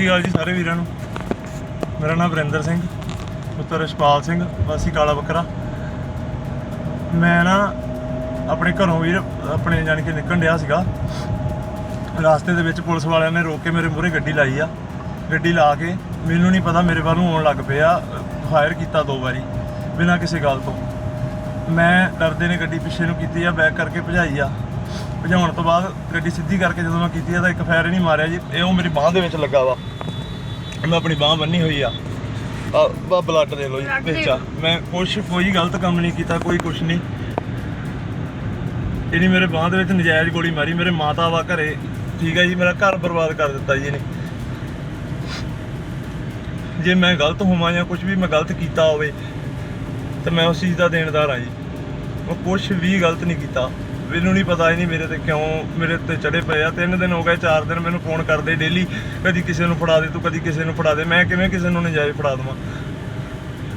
ਸ਼੍ਰੀ ਅਕਾਲ ਜੀ ਸਾਰੇ ਵੀਰਾਂ ਨੂੰ। ਮੇਰਾ ਨਾਮ ਵਰਿੰਦਰ ਸਿੰਘ, ਪੁੱਤਰ ਰਸ਼ਪਾਲ ਸਿੰਘ, ਵਾਸੀ ਕਾਲਾ ਬੱਕਰਾ। ਮੈਂ ਨਾ ਆਪਣੇ ਘਰੋਂ ਵੀਰ, ਆਪਣੇ ਜਾਣੀ ਕਿ ਨਿਕਲਣ ਡਿਆ ਸੀਗਾ। ਰਾਸਤੇ ਦੇ ਵਿੱਚ ਪੁਲਿਸ ਵਾਲਿਆਂ ਨੇ ਰੋਕ ਕੇ ਮੇਰੇ ਮੂਹਰੇ ਗੱਡੀ ਲਾਈ ਆ। ਗੱਡੀ ਲਾ ਕੇ ਮੈਨੂੰ ਨਹੀਂ ਪਤਾ ਮੇਰੇ ਵੱਲ ਨੂੰ ਆਉਣ ਲੱਗ ਪਿਆ, ਫਾਇਰ ਕੀਤਾ ਦੋ ਵਾਰੀ, ਬਿਨਾਂ ਕਿਸੇ ਗੱਲ ਤੋਂ। ਮੈਂ ਡਰਦੇ ਨੇ ਗੱਡੀ ਪਿੱਛੇ ਨੂੰ ਕੀਤੀ ਆ, ਬੈਕ ਕਰਕੇ ਭਜਾਈ ਆ। ਭਜਾਉਣ ਤੋਂ ਬਾਅਦ ਗੱਡੀ ਸਿੱਧੀ ਕਰਕੇ ਜਦੋਂ ਮੈਂ ਕੀਤੀ ਆ ਤਾਂ ਇੱਕ ਫਾਇਰ ਨਹੀਂ ਮਾਰਿਆ ਜੀ, ਇਹ ਉਹ ਮੇਰੀ ਬਾਹ ਦੇ ਵਿੱਚ ਲੱਗਾ ਵਾ। ਮੈਂ ਆਪਣੀ ਬਾਹ ਬੰਨੀ ਹੋਈ ਆ। ਆ ਬਾ ਬਲੱਡ ਦੇ ਲੋ ਜੀ ਵਿੱਚ ਆ। ਮੈਂ ਕੁਛ ਕੋਈ ਗਲਤ ਕੰਮ ਨਹੀਂ ਕੀਤਾ ਕੋਈ ਕੁਛ ਨਹੀਂ। ਇਹਨੇ ਮੇਰੇ ਬਾਹ ਦੇ ਵਿੱਚ ਨਜਾਇਜ਼ ਗੋਲੀ ਮਾਰੀ ਮੇਰੇ ਮਾਤਾ ਵਾ ਘਰੇ ਠੀਕ ਹੈ ਜੀ ਮੇਰਾ ਘਰ ਬਰਬਾਦ ਕਰ ਦਿੱਤਾ ਜੀ ਇਹਨੇ। ਜੇ ਮੈਂ ਗਲਤ ਹੋਵਾਂ ਜਾਂ ਕੁਝ ਵੀ ਮੈਂ ਗਲਤ ਕੀਤਾ ਹੋਵੇ ਤੇ ਮੈਂ ਉਸ ਚੀਜ਼ ਦਾ ਦੇਣਦਾਰ ਹਾਂ ਜੀ। ਮੈਂ ਕੁਝ ਵੀ ਗਲਤ ਨਹੀਂ ਕੀਤਾ। ਮੈਨੂੰ ਨਹੀਂ ਪਤਾ ਹੀ ਨਹੀਂ ਮੇਰੇ ਤੇ ਕਿਉਂ ਮੇਰੇ ਤੇ ਚੜੇ ਪਏ ਆ। ਤਿੰਨ ਦਿਨ ਹੋ ਗਏ, ਚਾਰ ਦਿਨ ਮੈਨੂੰ ਫੋਨ ਕਰਦੇ ਡੇਲੀ ਕਦੀ ਕਿਸੇ ਨੂੰ ਫੜਾ ਦੇ, ਤੂੰ ਕਦੀ ਕਿਸੇ ਨੂੰ ਫੜਾ ਦੇ। ਮੈਂ ਕਿਵੇਂ ਕਿਸੇ ਨੂੰ ਨਜਾਇਜ਼ ਫੜਾ ਦਵਾਂ?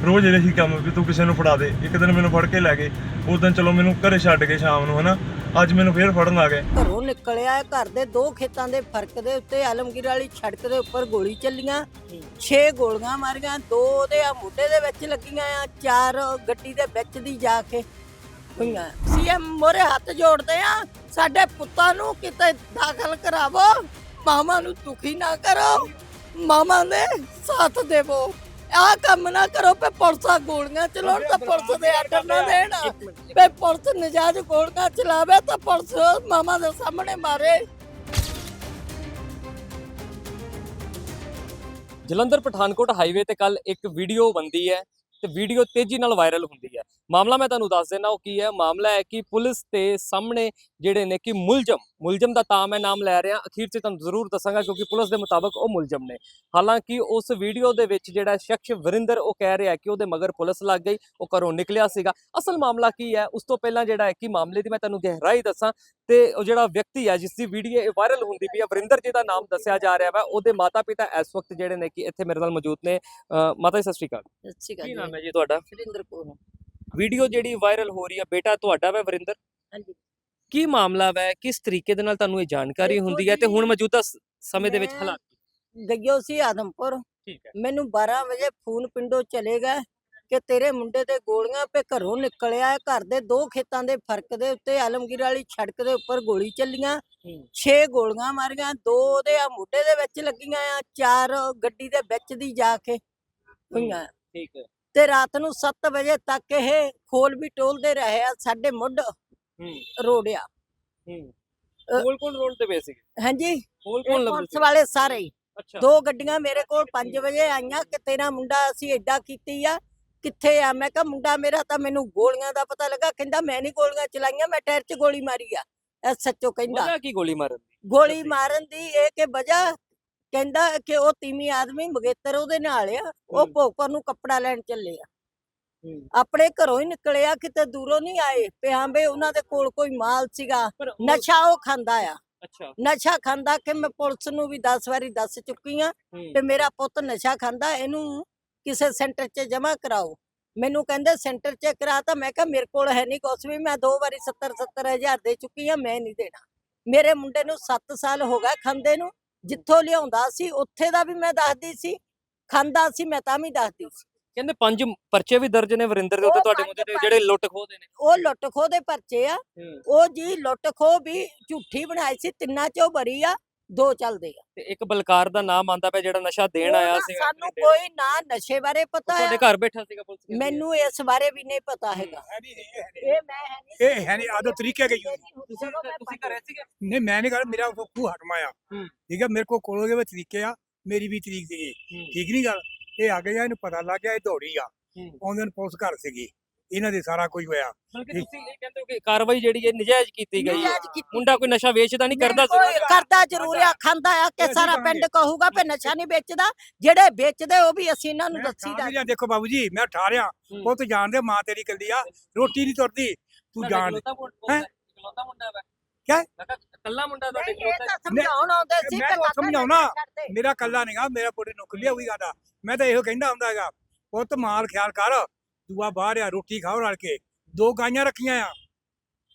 ਰੋਜ਼ ਇਹੀ ਕੰਮ ਵੀ ਤੂੰ ਕਿਸੇ ਨੂੰ ਫੜਾ ਦੇ। ਇੱਕ ਦਿਨ ਮੈਨੂੰ ਫੜ ਕੇ ਲੈ ਗਏ। ਉਸ ਦਿਨ ਚਲੋ ਮੈਨੂੰ ਘਰੇ ਛੱਡ ਕੇ ਸ਼ਾਮ ਨੂੰ, ਹਨਾ? ਅੱਜ ਮੈਨੂੰ ਫੇਰ ਫੜਨ ਆ ਗਏ। ਘਰੋਂ ਨਿਕਲਿਆ ਘਰ ਦੇ ਦੋ ਖੇਤਾਂ ਦੇ ਫ਼ਰਕ ਦੇ ਉੱਤੇ, ਆਲਮਗੀਰ ਵਾਲੀ ਸੜਕ ਦੇ ਉੱਪਰ ਗੋਲੀ ਚੱਲੀਆਂ। 6 ਗੋਲੀਆਂ ਮਾਰੀਆਂ, ਦੋ ਉਹਦੇ ਆ ਮੋਢੇ ਦੇ ਵਿੱਚ ਲੱਗੀਆਂ ਆ, ਚਾਰ ਗੱਡੀ ਦੇ ਵਿੱਚ ਦੀ ਜਾ ਕੇ। ਹੋਈਆਂ। ਸੀਐਮ ਮੋਰੇ ਹੱਥ ਜੋੜਦੇ ਆ ਸਾਡੇ ਪੁੱਤਾਂ ਨੂੰ ਕਿਤੇ ਦਾਖਲ ਕਰਾਵੋ ਮਾਮਾ ਨੂੰ ਦੁਖੀ ਨਾ ਕਰੋ ਮਾਮਾ ਦੇ ਸਾਥ ਦੇਵੋ। ਆ ਕੰਮ ਨਾ ਕਰੋ ਪੇ ਪੁਲਿਸਾਂ ਗੋਲੀਆਂ ਚਲਾਉਣ ਤਾਂ ਪੁਲਿਸ ਦੇ ਆਰਡਰ ਨਾ ਦੇਣ। ਪੇ ਪੁਲਿਸ ਨਜਾਇਜ਼ ਗੋਲੀਆਂ ਚਲਾਵੇ ਤਾਂ ਪੁਲਿਸ ਮਾਮਾ ਦੇ ਸਾਹਮਣੇ ਮਾਰੇ। ਜਲੰਧਰ ਪਠਾਨਕੋਟ ਹਾਈਵੇ ਤੇ ਕੱਲ ਇੱਕ ਵੀਡੀਓ ਬੰਦੀ ਹੈ ਤੇ ਵੀਡੀਓ ਤੇਜ਼ੀ ਨਾਲ ਵਾਇਰਲ ਹੁੰਦੀ ਹੈ। ਮਾਮਲਾ ਮੈਂ ਤੁਹਾਨੂੰ ਦੱਸ ਦੇਣਾ ਉਹ ਕੀ ਹੈ? ਮਾਮਲਾ ਹੈ ਕਿ ਪੁਲਿਸ ਤੇ ਸਾਹਮਣੇ ਜਿਹੜੇ ਨੇ ਕਿ ਮੁਲਜ਼ਮ ਮੁਲਜ਼ਮ ਦਾ ਤਾਂ ਮੈਂ ਨਾਮ ਲੈ ਰਿਹਾ ਅਖੀਰ 'ਚ ਤੁਹਾਨੂੰ ਜ਼ਰੂਰ ਦੱਸਾਂਗਾ ਕਿਉਂਕਿ ਪੁਲਿਸ ਦੇ ਮੁਤਾਬਕ ਉਹ ਮੁਲਜ਼ਮ ਨੇ। ਹਾਲਾਂਕਿ ਉਸ ਵੀਡੀਓ ਦੇ ਵਿੱਚ ਜਿਹੜਾ ਸ਼ਖਸ ਵਰਿੰਦਰ ਉਹ ਕਹਿ ਰਿਹਾ ਕਿ ਉਹਦੇ ਮਗਰ ਪੁਲਿਸ ਲੱਗ ਗਈ ਉਹ ਘਰੋਂ ਨਿਕਲਿਆ ਸੀਗਾ। ਅਸਲ ਮਾਮਲਾ ਕੀ ਹੈ? ਉਸ ਤੋਂ ਪਹਿਲਾਂ ਜਿਹੜਾ ਹੈ ਕਿ ਮਾਮਲੇ ਦੀ ਮੈਂ ਤੁਹਾਨੂੰ ਗਹਿਰਾਈ ਦੱਸਾਂ ਤੇ ਉਹ ਜਿਹੜਾ ਵਿਅਕਤੀ ਹੈ ਜਿਸ ਦੀ ਵੀਡੀਓ ਇਹ ਵਾਇਰਲ ਹੁੰਦੀ ਪਈ ਹੈ ਵਰਿੰਦਰ ਜੀ ਦਾ ਨਾਮ ਦੱਸਿਆ ਜਾ ਰਿਹਾ ਵਾ। ਉਹਦੇ ਮਾਤਾ ਪਿਤਾ ਇਸ ਵਕਤ ਜਿਹੜੇ ਨੇ ਕਿ ਇੱਥੇ ਮੇਰੇ ਨਾਲ ਮੌਜੂਦ ਨੇ। ਮਾਤਾ ਜੀ ਸਤਿ ਸ਼੍ਰੀ ਅਕਾਲ। ਕੀ ਨਾਮ ਹੈ ਜੀ ਤੁਹਾਡਾ? ਸੁਰਿੰਦਰ ਕੌਰ। ਵੀਡੀਓ ਜਿਹੜੀ ਵਾਇਰਲ ਹੋ ਰਹੀ ਹੈ ਬੇਟਾ ਤੁਹਾਡਾ ਵਾ ਵਰਿੰਦਰ? ਹਾਂਜੀ। ਕੀ ਮਾਮਲਾ ਵਾ? ਕਿਸ ਤਰੀਕੇ ਦੇ ਨਾਲ ਤੁਹਾਨੂੰ ਇਹ ਜਾਣਕਾਰੀ ਹੁੰਦੀ ਹੈ ਤੇ ਹੁਣ ਮੌਜੂਦਾ ਸਮੇਂ ਦੇ ਵਿੱਚ ਹਾਲਾਤ ਗਈਓ ਸੀ ਆਦਮਪੁਰ। ਠੀਕ ਹੈ। ਮੈਨੂੰ 12 ਵਜੇ ਫੋਨ ਪਿੰਡੋਂ ਚਲੇ ਗਏ ਕਿ ਤੇਰੇ ਮੁੰਡੇ ਤੇ ਗੋਲੀਆਂ ਪੇ ਘਰੋਂ ਨਿਕਲਿਆ ਹੈ। ਘਰ ਦੇ ਦੋ ਖੇਤਾਂ ਦੇ ਫ਼ਰਕ ਦੇ ਉੱਤੇ ਆਲਮਗੀਰ ਵਾਲੀ ਸੜਕ ਦੇ ਉੱਪਰ ਗੋਲੀ ਚੱਲੀਆਂ। 6 ਗੋਲੀਆਂ ਮਾਰੀਆਂ ਦੋ ਉਹਦੇ ਆ ਮੋਢੇ ਦੇ ਵਿੱਚ ਲੱਗੀਆਂ ਆ ਚਾਰ ਗੱਡੀ ਦੇ ਵਿੱਚ ਦੀ ਜਾ ਕੇ ਹੋਈਆਂ। ਠੀਕ ਹੈ। ਤੇ ਰਾਤ ਨੂੰ 7 ਵਜੇ ਤੱਕ ਇਹ ਖੋਲ ਵੀ ਟੋਲਦੇ ਰਹੇ ਆ ਸਾਡੇ ਮੁੱਢ ਹੂੰ। ਰੋੜਿਆ ਹੂੰ। ਕੋਲ ਕੋਲ ਰੋਡ ਤੇ ਪਏ ਸੀ ਹਾਂਜੀ। ਕੋਲ ਇਹ ਕੋਲ ਲੱਭਦੇ ਪੁਲਿਸ ਸੀ ਵਾਲੇ ਸਾਰੇ ਹੀ। ਅੱਛਾ। ਦੋ ਗੱਡੀਆਂ ਮੇਰੇ ਕੋਲ 5 ਵਜੇ ਆਈਆਂ ਕਿ ਤੇਰਾ ਮੁੰਡਾ ਅਸੀਂ ਐਡਾ ਕੀਤੀ ਆ ਕਿੱਥੇ ਆ? ਮੈਂ ਕਿਹਾ ਮੁੰਡਾ ਮੇਰਾ ਤਾਂ ਮੈਨੂੰ ਗੋਲੀਆਂ ਦਾ ਪਤਾ ਲੱਗਾ। ਕਹਿੰਦਾ ਮੈਂ ਨਹੀਂ ਗੋਲੀਆਂ ਚਲਾਈਆਂ ਮੈਂ ਟਾਇਰ 'ਚ ਗੋਲੀ ਮਾਰੀ ਆ। ਐਸਐਚਓ ਕਹਿੰਦਾ। ਕੀ ਗੋਲੀ ਮਾਰਨ ਦੀ? ਗੋਲੀ। ਮਾਰਨ ਦੀ ਇਹ ਕਿ ਵਜ੍ਹਾ ਕਹਿੰਦਾ ਕਿ ਉਹ ਤੀਵੀਂ ਆਦਮੀ ਮਗੇਤਰ ਉਹਦੇ ਨਾਲ ਆ ਉਹ। ਭੋਗਪੁਰ ਨੂੰ ਕੱਪੜਾ ਲੈਣ ਚੱਲੇ ਆ। ਆਪਣੇ ਘਰੋਂ ਹੀ ਨਿਕਲੇ ਆ ਕਿਤੇ ਦੂਰੋਂ ਨਹੀਂ ਆਏ। ਪਿਆਂ ਬੇ ਉਹਨਾਂ ਦੇ ਕੋਲ ਕੋਈ ਮਾਲ ਸੀਗਾ। ਨਸ਼ਾ ਉਹ ਖਾਂਦਾ ਆ। ਅੱਛਾ। ਨਸ਼ਾ ਖਾਂਦਾ ਕਿ ਮੈਂ ਪੁਲਿਸ ਨੂੰ ਵੀ 10 ਵਾਰੀ ਦੱਸ ਚੁੱਕੀ ਆ ਤੇ ਮੇਰਾ ਪੁੱਤ ਨਸ਼ਾ ਖਾਂਦਾ ਇਹਨੂੰ ਕਿਸੇ ਸੈਂਟਰ 'ਚ ਜਮ੍ਹਾਂ ਕਰਾਓ। ਮੈਨੂੰ ਕਹਿੰਦੇ ਸੈਂਟਰ 'ਚ ਕਰਾ ਤਾਂ ਮੈਂ ਕਿਹਾ ਮੇਰੇ ਕੋਲ ਹੈ ਨਹੀਂ ਕੁਛ ਵੀ ਮੈਂ ਦੋ ਵਾਰੀ 70 70 ਹਜ਼ਾਰ ਦੇ ਚੁੱਕੀ ਆ ਮੈਂ ਨਹੀਂ ਦੇਣਾ। ਮੇਰੇ ਮੁੰਡੇ ਨੂੰ 7 ਸਾਲ ਹੋ ਗਏ ਖਾਂਦੇ ਨੂੰ। ਜਿੱਥੋਂ ਲਿਆਉਂਦਾ ਸੀ ਉੱਥੇ ਦਾ ਵੀ ਮੈਂ ਦੱਸਦੀ ਸੀ ਖਾਂਦਾ ਸੀ ਮੈਂ ਤਾਂ ਵੀ ਦੱਸਦੀ ਸੀ। ਕਹਿੰਦੇ ਪੰਜ ਪਰਚੇ ਵੀ ਦਰਜ ਨੇ ਵਰਿੰਦਰ ਦੇ ਉੱਤੇ ਉਹ ਤੁਹਾਡੇ ਪੰਜ ਮੁੰਡੇ ਦੇ ਜਿਹੜੇ ਲੁੱਟ ਖੋਹਦੇ ਨੇ। ਉਹ ਲੁੱਟ ਖੋਹ ਦੇ ਪਰਚੇ ਆ। ਉਹ ਜੀ ਲੁੱਟ ਖੋਹ ਵੀ ਝੂਠੀ ਬਣਾਈ ਸੀ ਤਿੰਨਾਂ ਚੋਂ ਬਰੀ ਆ। ਦੋ ਚੱਲਦੇ ਆ। ਤੇ ਇੱਕ ਬਲਕਾਰ ਦਾ ਨਾਮ ਆਂਦਾ ਪਿਆ ਜਿਹੜਾ ਨਸ਼ਾ ਦੇਣ ਉਹ ਆਇਆ ਸੀ ਸਾਨੂੰ ਕੋਈ ਨਾ ਨਸ਼ੇ ਬਾਰੇ ਪਤਾ ਤੁਹਾਡੇ ਹੈ ਘਰ ਬੈਠਾ ਸੀਗਾ ਪੁਲਿਸ ਕਹਿੰਦੀ ਹੈ। ਮੈਨੂੰ ਇਸ ਬਾਰੇ ਵੀ ਨਹੀਂ ਪਤਾ ਹੈਗਾ। ਇਹ ਹੈ ਨਹੀਂ ਇਹ ਮੈਂ ਹੈ ਨਹੀਂ ਇਹ ਹੈ ਨਹੀਂ ਆਦੋ ਤਰੀਕੇ ਗਈ। ਤੁਸੀਂ ਤੁਸੀਂ ਘਰੇ ਸੀਗੇ? ਨਹੀਂ ਮੈਂ ਨਹੀਂ ਕਰ ਮੇਰਾ ਖੂ ਹਟਮਾ ਆ ਹੂੰ। ਠੀਕ ਹੈ ਮੇਰੇ ਕੋ ਕੋਲੋਂ ਦੇ ਵਿੱਚ ਤਰੀਕੇ ਆ ਮੇਰੀ ਵੀ ਤਰੀਕ ਸੀਗੀ। ਠੀਕ ਨਹੀਂ ਗੱਲ? ਇਹ ਆ ਗਏ ਆ ਇਹਨੂੰ ਪਤਾ ਲੱਗ ਗਿਆ ਇਹ ਦੌੜੀ ਆ। ਹੂੰ। ਆਉਂਦੇ ਨੂੰ ਪੁਲਿਸ ਘਰ ਸੀਗੀ। ਇਹਨਾਂ ਦੇ ਸਾਰਾ ਕੁਝ ਹੋਇਆ। ਬਲਕਿ। ਤੁਸੀਂ ਇਹ ਕਹਿੰਦੇ ਹੋ ਕਿ ਕਾਰਵਾਈ ਜਿਹੜੀ ਹੈ ਨਜਾਇਜ਼ ਕੀਤੀ ਗਈ ਹੈ। ਨਜਾਇਜ਼ ਕੀਤੀ। ਮੁੰਡਾ ਕੋਈ ਨਸ਼ਾ ਵੇਚਦਾ ਨਹੀਂ ਕਰਦਾ ਕੋਈ ਸੀ ਕਰਦਾ ਜ਼ਰੂਰ ਆ ਖਾਂਦਾ ਆ ਕਿ ਅਸੀਂ ਸਾਰਾ ਪਿੰਡ ਕਹੂਗਾ ਵੀ ਨਸ਼ਾ ਨਹੀਂ ਵੇਚਦਾ। ਜਿਹੜੇ ਵੇਚਦੇ ਉਹ ਵੀ ਅਸੀਂ ਇਹਨਾਂ ਨੂੰ ਮੈਂ ਦੱਸੀਦਾ ਠਾਰ ਲਿਆ, ਦੇਖੋ ਬਾਬੂ ਜੀ ਮੈਂ ਠਾਰਿਆ ਉਹ ਤੂੰ ਜਾਣਦੇ ਮਾਂ ਤੇਰੀ ਕੱਲੀ ਆ ਰੋਟੀ ਨਹੀਂ ਤੁਰਦੀ ਤੂੰ ਜਾਣ। ਹੈਂ? ਇਕਲੌਤਾ ਮੁੰਡਾ ਵਾ। ਕਿਆ? ਮੈਂ ਕਿਹਾ ਇਕੱਲਾ ਮੁੰਡਾ ਤੁਹਾਡੇ ਨਹੀਂ, ਇਹ ਤਾਂ ਸਮਝਾਉਣ ਆਉਂਦੇ ਸੀ ਮੈਂ ਤੇ ਉਹ ਕਾਕਾ ਸਮਝਾਉਣਾ। ਮੇਰਾ ਕੱਲਾ ਨਹੀਂਗਾ ਮੇਰਾ ਪੁੱਤ ਨੁਕਲਿਆ ਹੋਈ ਗਾਦਾ ਮੈਂ ਤਾਂ ਇਹੋ ਕਹਿੰਦਾ ਹੁੰਦਾ ਹੈਗਾ ਪੁੱਤ ਮਾਲ ਖਿਆਲ ਕਰ। ਦੂਆ ਬਾਹਰ ਆ ਰੋਟੀ ਖਾਓ ਰਲ ਕੇ। ਦੋ ਗਾਈਆਂ ਰੱਖੀਆਂ ਆ।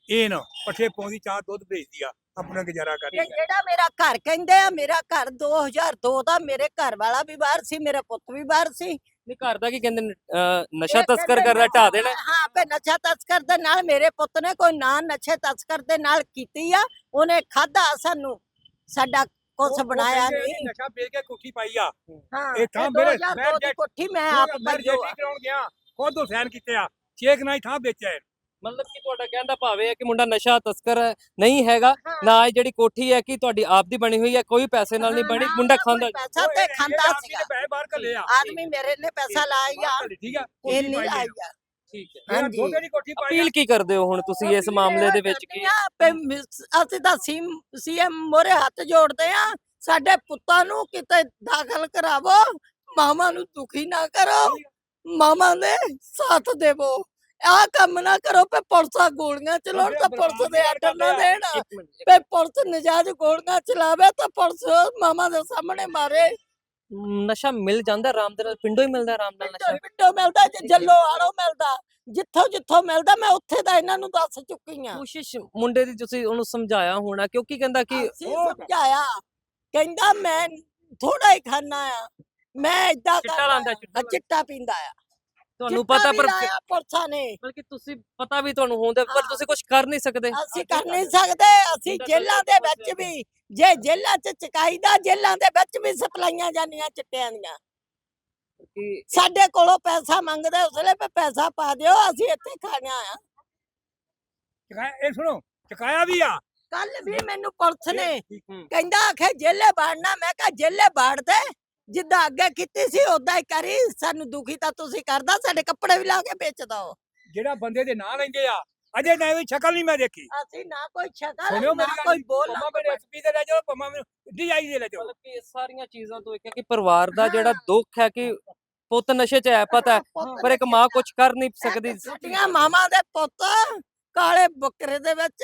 ਇਹ ਨਾ ਪੱਠੇ ਪਾਉਂਦੀ ਚਾਹ ਦੁੱਧ ਵੇਚਦੀ ਆ। ਆਪਣਾ ਗੁਜ਼ਾਰਾ ਤੇ ਕਰਦੇ ਜਿਹੜਾ ਮੇਰਾ ਘਰ ਕਹਿੰਦੇ ਆ ਮੇਰਾ ਘਰ 2002 ਦਾ ਮੇਰੇ ਘਰ ਵਾਲਾ ਵੀ ਬਾਹਰ ਸੀ ਮੇਰਾ ਪੁੱਤ ਵੀ ਬਾਹਰ ਸੀ। ਨਹੀਂ ਘਰ ਦਾ ਕੀ ਕਹਿੰਦੇ ਨਸ਼ਾ ਤਸਕਰ ਕਹਿੰਦੇ ਕਰ ਰਿਹਾ ਨਾ- ਢਾ ਦੇਣਾ। ਹਾਂ ਪੇ ਨਸ਼ਾ ਤਸਕਰ ਦੇ ਨਾਲ ਮੇਰੇ ਪੁੱਤ ਨੇ ਕੋਈ ਨਾ ਨਸ਼ੇ ਤਸਕਰ ਦੇ ਨਾਲ ਕੀਤੀ ਆ ਉਹਨੇ ਖਾਦਾ ਸਾਨੂੰ। ਸਾਡਾ ਕੁਛ ਬਣਾਇਆ ਨਹੀਂ। ਨਸ਼ਾ ਵੇਚ ਕੇ ਕੋਠੀ ਪਾਈ ਆ। ਹਾਂ ਇਹ ਇਹ ਮੇਰੇ- 2002 ਮੈਂ ਕੋਠੀ ਮੈਂ ਆਪ ਕਰਾਉਣ ਗਿਆ। ਖੁਦ ਹੁਸੈਨ ਕੀਤੇ ਆ ਨਾਲ ਹੀ ਥਾਂ ਵੇਚਿਆ ਹੈ। ਮਤਲਬ ਕਿ ਤੁਹਾਡਾ ਕਹਿਣ ਦਾ ਭਾਵ ਇਹ ਹੈ ਕਿ ਮੁੰਡਾ ਨਸ਼ਾ ਤਸਕਰ ਨਹੀਂ ਹੈਗਾ ਨਾ ਇਹ ਜਿਹੜੀ ਕੋਠੀ ਹੈ ਕਿ ਤੁਹਾਡੀ ਆਪ ਦੀ ਬਣੀ ਹੋਈ ਹੈ ਕੋਈ ਪੈਸੇ ਨਾਲ ਨਹੀਂ ਬਣੀ ਮੁੰਡਾ ਖਾਂਦਾ ਪੈਸਾ ਤੇ ਖਾਂਦਾ ਸੀਗਾ। ਪੈਸੇ ਬਾਹਰ ਘੱਲੇ ਆ। ਆਦਮੀ ਮੇਰੇ ਨੇ ਪੈਸਾ ਲਾਇਆ ਠੀਕ ਆ? ਇਹ ਨਹੀਂ ਲਾਇਆ। ਠੀਕ ਹੈ। ਅਪੀਲ ਕੀ ਕਰਦੇ ਹੋ ਹੁਣ ਤੁਸੀਂ ਇਸ ਮਾਮਲੇ ਦੇ ਵਿੱਚ ਕੀ ਅਸੀਂ ਤਾਂ ਸੀਮ ਸੀਐਮ ਮੋਰੇ ਹੱਥ ਜੋੜਦੇ ਆ। ਸਾਡੇ ਪੁੱਤਾਂ ਨੂੰ ਕਿਤੇ ਦਾਖਲ ਕਰਾਵੋ ਮਾਮਾ ਨੂੰ ਦੁਖੀ ਨਾ ਕਰੋ। ਮਾਮਾ ਦੇ ਸਾਥ ਦੇਵੋ। ਆ ਕੰਮ ਨਾ ਕਰੋ ਪੇ ਪੁਲਿਸਾਂ ਗੋਲੀਆਂ ਚਲਾਉਣ ਤਾਂ ਪੁਲਿਸ ਦੇ ਆਰਡਰ ਨਾ ਦੇਣ। ਪੇ ਪੁਲਿਸ ਨਜਾਇਜ਼ ਗੋਲੀਆਂ ਚਲਾਵੇ ਤਾਂ ਪੁਲਿਸ ਮਾਮਾ ਦੇ ਸਾਹਮਣੇ ਮਾਰੇ। ਨਸ਼ਾ ਮਿਲ ਜਾਂਦਾ ਆਰਾਮ ਦੇ ਨਾਲ ਪਿੰਡੋਂ ਹੀ ਮਿਲਦਾ ਆਰਾਮ ਨਾਲ ਨਸ਼ਾ। ਪਿੰਡੋਂ ਮਿਲਦਾ ਜੇ ਜੱਲੋ ਆੜੋ ਮਿਲਦਾ ਜਿੱਥੋਂ ਜਿੱਥੋਂ ਮਿਲਦਾ ਮੈਂ ਉੱਥੇ ਦਾ ਇਹਨਾਂ ਨੂੰ ਦੱਸ ਚੁੱਕੀ ਆ ਕੋਸ਼ਿਸ਼ ਮੁੰਡੇ ਦੀ ਤੁਸੀਂ ਉਹਨੂੰ ਸਮਝਾਇਆ ਹੋਣਾ ਕਿਉਂਕਿ ਕਹਿੰਦਾ ਕਿ ਸਮਝਾਇਆ। ਕਹਿੰਦਾ ਮੈਂ ਥੋੜਾ ਹੀ ਖਾਣਾ ਆ। ਮੈਂ ਇਦਾਂ ਚਿੱਟਾ ਲਾਂਦਾ, ਚਿੱਟਾ ਚਿੱਟਾ ਚਿੱਟਾ ਪੀਂਦਾ ਆ। ਤੁਹਾਨੂੰ ਚਿੱਟਾ ਪਤਾ ਵੀ ਪਰ ਲਾਇਆ ਪੁਲਿਸਾਂ ਨੇ। ਬਲਕਿ ਤੁਸੀਂ ਪਤਾ ਵੀ ਤੁਹਾਨੂੰ ਹੁੰਦਾ ਪਰ ਹਾਂ। ਤੁਸੀਂ ਕੁਝ ਕਰ ਨਹੀਂ ਸਕਦੇ। ਅਸੀਂ ਕਰ ਨਹੀਂ ਸਕਦੇ ਅਸੀਂ ਜੇਲ੍ਹਾਂ ਦੇ ਵਿੱਚ ਵੀ ਜੇ ਜੇਲ੍ਹਾਂ 'ਚ ਚਕਾਈਦਾ ਜੇਲ੍ਹਾਂ ਦੇ ਵਿੱਚ ਵੀ ਸਪਲਾਈਆਂ ਜਾਂਦੀਆਂ ਚਿੱਟਿਆਂ ਦੀਆਂ। ਕਿ ਸਾਡੇ ਕੋਲੋਂ ਪੈਸਾ ਮੰਗਦੇ ਉਸਲੇ ਪੇ ਪੈਸਾ ਪਾ ਦਿਓ ਅਸੀਂ ਇੱਥੇ ਖਾਣਾ ਆ। ਚੁਕਾਇਆ- ਇਹ ਸੁਣੋ ਚਕਾਇਆ ਵੀ ਆ। ਕੱਲ ਵੀ ਮੈਨੂੰ ਪੁਲਿਸ ਨੇ। ਕਹਿੰਦਾ ਆਖੇ ਜੇਲੇ ਬਾੜਨਾ। ਮੈਂ ਕਿਹਾ ਜੇਲੇ ਬਾੜ ਦੇ ਜਿੱਦਾਂ ਅੱਗੇ ਕੀਤੀ ਸੀ ਉਦਾਂ ਹੀ ਕਰੀ। ਸਾਨੂੰ ਦੁਖੀ ਤਾਂ ਤੁਸੀਂ ਕਰਦਾ ਸਾਡੇ ਕੱਪੜੇ ਵੀ ਲਾ ਕੇ ਵੇਚਦਾ ਹੋ ਜਿਹੜਾ ਬੰਦੇ ਦੇ ਨਾਂ ਲੈਂਦੇ ਆ ਅਜੇ ਨਾ ਵੀ ਸ਼ਕਲ ਨਹੀਂ ਮੈਂ ਦੇਖੀ। ਅਸੀਂ ਨਾ ਕੋਈ ਸ਼ਕਲ ਨਾ ਕੋਈ ਬੋਲ ਪਮਾ ਮੇਰੇ ਐਸਪੀ ਦੇ ਲੈ ਜਾਓ ਪਮਾ ਮੈਨੂੰ ਡੀਆਈ ਦੇ ਲੈ ਜਾਓ। ਮਤਲਬ ਕਿ ਇਹ ਸਾਰੀਆਂ ਚੀਜ਼ਾਂ ਤੋਂ ਇੱਕ ਹੈ ਕਿ ਪਰਿਵਾਰ ਦਾ ਜਿਹੜਾ ਦੁੱਖ ਹੈ ਕਿ ਪੁੱਤ ਨਸ਼ੇ 'ਚ ਹੈ ਪਤਾ ਹੈ ਪਰ ਇੱਕ ਮਾਂ ਕੁਝ ਕਰ ਨਹੀਂ ਸਕਦੀ ਸਾਡੀਆਂ ਮਾਮਾ ਦੇ ਪੁੱਤ ਕਾਲੇ ਬੱਕਰੇ ਦੇ ਵਿੱਚ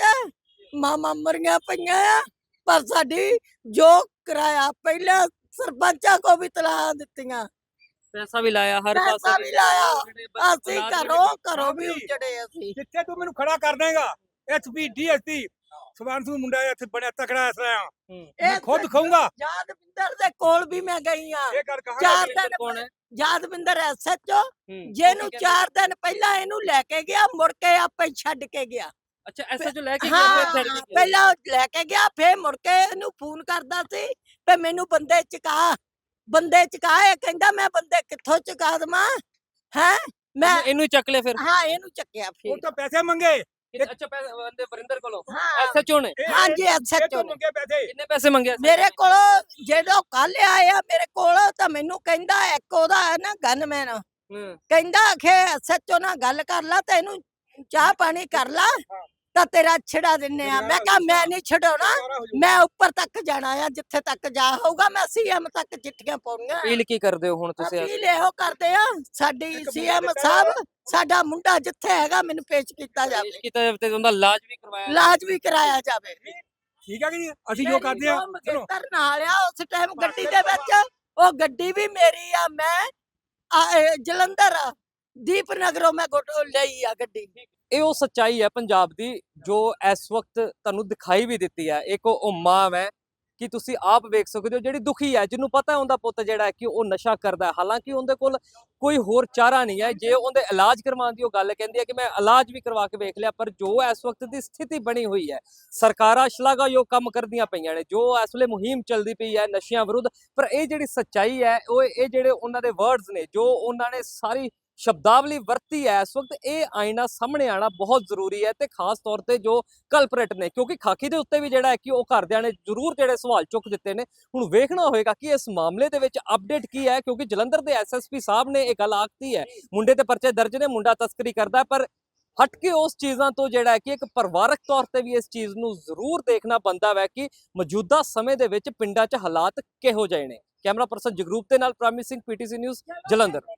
ਮਾਮਾ ਮਰੀਆਂ ਪਈਆਂ ਆ ਪਰ ਸਾਡੀ ਜੋ ਕਿਰਾਇਆ ਪਹਿਲਾਂ ਸਰਪੰਚਾਂ ਕੋ ਵੀ ਤਲਾ ਦਿੱਤੀਆਂ ਪੈਸਾ ਵੀ ਲਾਇਆ ਹਰ ਪੈਸਾ ਪਾਸੇ ਵੀ ਲਾਇਆ। ਅਸੀਂ ਘਰੋਂ ਘਰੋਂ ਵੀ। ਉਜੜੇ ਅਸੀਂ ਜਿੱਥੇ ਤੂੰ ਮੈਨੂੰ ਖੜਾ ਕਰ ਦੇਗਾ ਐਸਪੀ ਡੀਐਸਪੀ ਸਵਾਨਸੂ ਮੁੰਡਾ ਇੱਥੇ ਬਣਿਆ ਤਕੜਾ ਐਸਾ ਆ ਹੂੰ। ਮੈਂ ਇਹ ਖੁਦ ਖਾਊਂਗਾ ਯਾਦਵਿੰਦਰ ਦੇ ਕੋਲ ਵੀ ਮੈਂ ਗਈ ਆ ਚਾਰ ਦਿਨ ਕੌਣ ਹੈ ਯਾਦਵਿੰਦਰ ਐਸਐਚਓ। ਜਿਹਨੂੰ? 4 ਦਿਨ ਪਹਿਲਾਂ ਇਹਨੂੰ ਲੈ ਕੇ ਗਿਆ ਮੁੜ ਕੇ ਆਪੇ ਛੱਡ ਕੇ ਗਿਆ ਅੱਛਾ ਐਸਾ ਜੋ ਲੈ ਕੇ ਗਿਆ ਫਿਰ ਕੇ। ਪਹਿਲਾਂ ਉਹ ਲੈ ਕੇ ਗਿਆ ਫੇਰ ਮੁੜ ਕੇ ਇਹਨੂੰ ਫੋਨ ਕਰਦਾ ਸੀ ਤੇ ਮੈਨੂੰ ਬੰਦੇ ਚਕਾ ਬੰਦੇ ਚਕਾ ਇਹ ਕਹਿੰਦਾ ਮੈਂ ਬੰਦੇ ਕਿੱਥੋਂ ਚਕਾ ਦਵਾਂ ਹੈ? ਮੈਂ ਇਹਨੂੰ- ਚੱਕ ਲਿਆ ਫਿਰ। ਹਾਂ ਇਹਨੂੰ ਚੱਕਿਆ ਉਹ ਫਿਰ ਤਾਂ ਪੈਸੇ ਮੰਗੇ। ਅੱਛਾ ਪੈਸੇ ਬੰਦੇ ਵਰਿੰਦਰ ਕੋਲੋਂ। ਹਾਂ। ਐਸਐਚਓ ਨੇ। ਇਹ- ਹਾਂਜੀ ਇਹ ਤੋਂ ਨੇ। ਮੰਗੇ ਪੈਸੇ। ਕਿੰਨੇ ਪੈਸੇ ਮੰਗੇ ਮੇਰੇ ਕੋਲ ਜਦੋਂ ਕੱਲ ਆਇਆ ਮੇਰੇ ਕੋਲ ਤਾਂ ਮੈਨੂੰ ਕਹਿੰਦਾ ਇੱਕ ਉਹਦਾ ਹੈ ਨਾ ਗਨਮੈਨ। ਹੂੰ। ਕਹਿੰਦਾ ਆਖੇ ਐਸਐਚਓ ਨਾਲ ਗੱਲ ਕਰ ਲਾ ਤੇ ਇਹਨੂੰ ਚਾਹ ਪਾਣੀ ਕਰ ਲਾ। ਤਾਂ ਤੇਰਾ ਛਿੜਾ ਦਿੰਨੇ ਆ। ਮੈਂ ਕਿਹਾ ਮੈਂ ਨਹੀਂ ਛਡਾਉਣਾ। ਮੈਂ ਉੱਪਰ ਤੱਕ ਜਾਣਾ ਆ ਜਿੱਥੇ ਤੱਕ ਜਾ ਹੋਊਗਾ ਮੈਂ ਸੀਐਮ ਤੱਕ ਚਿੱਠੀਆਂ ਪਾਉਣੀਆਂ ਅਪੀਲ ਕੀ ਕਰਦੇ ਹੋ ਹੁਣ ਤੁਸੀਂ ਅਪੀਲ ਇਹੋ ਕਰਦੇ ਆ ਸਾਡੀ ਸੀਐਮ ਸਾਹਿਬ ਸਾਡਾ ਮੁੰਡਾ ਜਿੱਥੇ ਹੈਗਾ ਮੈਨੂੰ ਪੇਸ਼ ਕੀਤਾ ਜਾਵੇ। ਪੇਸ਼ ਕੀਤਾ ਜਾਵੇ ਤੇ ਉਹਦਾ ਇਲਾਜ ਵੀ ਕਰਵਾਇਆ ਇਲਾਜ ਵੀ ਕਰਾਇਆ ਜਾਵੇ। ਠੀਕ ਹੈ ਕਿ ਨਹੀਂ? ਅਸੀਂ ਜੋ ਕਰਦੇ ਆ ਸੁਣੋ। ਕਰਨ ਵਾਲਿਆ ਉਸ ਟਾਈਮ ਗੱਡੀ ਦੇ ਵਿੱਚ ਉਹ ਗੱਡੀ ਵੀ ਮੇਰੀ ਆ ਮੈਂ ਜਲੰਧਰ ਦੀਪਨਗਰੋਂ ਮੈਂ ਗੋਟੋ ਲਈ ਆ ਗੱਡੀ। ਇਹ ਉਹ ਸੱਚਾਈ ਹੈ ਪੰਜਾਬ ਦੀ, ਜੋ ਇਸ ਵਕਤ ਤੁਹਾਨੂੰ ਦਿਖਾਈ ਵੀ ਦਿੱਤੀ ਹੈ। ਇੱਕ ਉਹ ਮਾਂ ਹੈ ਕਿ ਤੁਸੀਂ ਆਪ ਵੇਖ ਸਕਦੇ ਹੋ, ਜਿਹੜੀ ਦੁਖੀ ਹੈ, ਜਿਹਨੂੰ ਪਤਾ ਹੈ ਪੁੱਤ ਜਿਹੜਾ ਕਿ ਉਹ ਨਸ਼ਾ ਕਰਦਾ ਹਾਲਾਂਕਿ ਉਹਦੇ ਕੋਲ ਕੋਈ ਹੋਰ ਚਾਰਾ ਨਹੀਂ ਹੈ। ਜੇ ਉਹਦੇ ਇਲਾਜ ਕਰਵਾਉਣ ਦੀ ਉਹ ਗੱਲ ਕਹਿੰਦੀ ਹੈ ਕਿ ਮੈਂ ਇਲਾਜ ਵੀ ਕਰਵਾ ਕੇ ਵੇਖ ਲਿਆ, ਪਰ ਜੋ ਇਸ ਵਕਤ ਦੀ ਸਥਿਤੀ ਬਣੀ ਹੋਈ ਹੈ, ਸਰਕਾਰਾਂ ਸ਼ਲਾਘਾਯੋਗ ਕੰਮ ਕਰਦੀਆਂ ਪਈਆਂ ਨੇ, ਜੋ ਇਸ ਵੇਲੇ ਮੁਹਿੰਮ ਚੱਲਦੀ ਪਈ ਹੈ ਨਸ਼ਿਆਂ ਵਿਰੁੱਧ, ਪਰ ਇਹ ਜਿਹੜੀ ਸੱਚਾਈ ਹੈ, ਉਹ ਇਹ ਜਿਹੜੇ ਉਹਨਾਂ ਦੇ ਵਰਡਸ ਨੇ, ਜੋ ਉਹਨਾਂ ਨੇ ਸਾਰੀ ਸ਼ਬਦਾਵਲੀ ਵਰਤੀ ਹੈ ਇਸ ਵਕਤ ਇਹ ਆਇਨਾ ਸਾਹਮਣੇ ਆਣਾ ਬਹੁਤ ਜ਼ਰੂਰੀ ਹੈ ਤੇ ਖਾਸ ਤੌਰ ਤੇ ਜੋ ਕਲਪਰੇਟ ਨੇ ਕਿਉਂਕਿ ਖਾਕੀ ਦੇ ਉੱਤੇ ਵੀ ਜਿਹੜਾ ਹੈ ਕਿ ਉਹ ਘਰਦਿਆਂ ਨੇ ਜ਼ਰੂਰ ਜਿਹੜੇ ਸਵਾਲ ਚੁੱਕ ਦਿੱਤੇ ਨੇ। ਹੁਣ ਵੇਖਣਾ ਹੋਏਗਾ ਕਿ ਇਸ ਮਾਮਲੇ ਦੇ ਵਿੱਚ ਅਪਡੇਟ ਕੀ ਹੈ ਕਿਉਂਕਿ ਜਲੰਧਰ ਦੇ ਐਸਐਸਪੀ ਸਾਹਿਬ ਨੇ ਇਹ ਗੱਲ ਆਖਤੀ ਹੈ। ਮੁੰਡੇ ਤੇ ਪਰਚੇ ਦਰਜ ਨੇ ਮੁੰਡਾ ਤਸਕਰੀ ਕਰਦਾ ਪਰ ਹਟ ਕੇ ਉਸ ਚੀਜ਼ਾਂ ਤੋਂ ਜਿਹੜਾ ਹੈ ਕਿ ਇੱਕ ਪਰਿਵਾਰਕ ਤੌਰ ਤੇ ਵੀ ਇਸ ਚੀਜ਼ ਨੂੰ ਜ਼ਰੂਰ ਦੇਖਣਾ ਬੰਦਾ ਹੈ ਕਿ ਮੌਜੂਦਾ ਸਮੇਂ ਦੇ ਵਿੱਚ ਪਿੰਡਾਂ 'ਚ ਹਾਲਾਤ ਕਿਹੋ ਜਿਹੇ ਨੇ। ਕੈਮਰਾ ਪਰਸਨ ਜਗਰੂਪ ਦੇ ਨਾਲ ਪ੍ਰਾਮਿਸਿੰਗ ਪੀਟੀਸੀ ਨਿਊਜ਼ ਜਲੰਧਰ।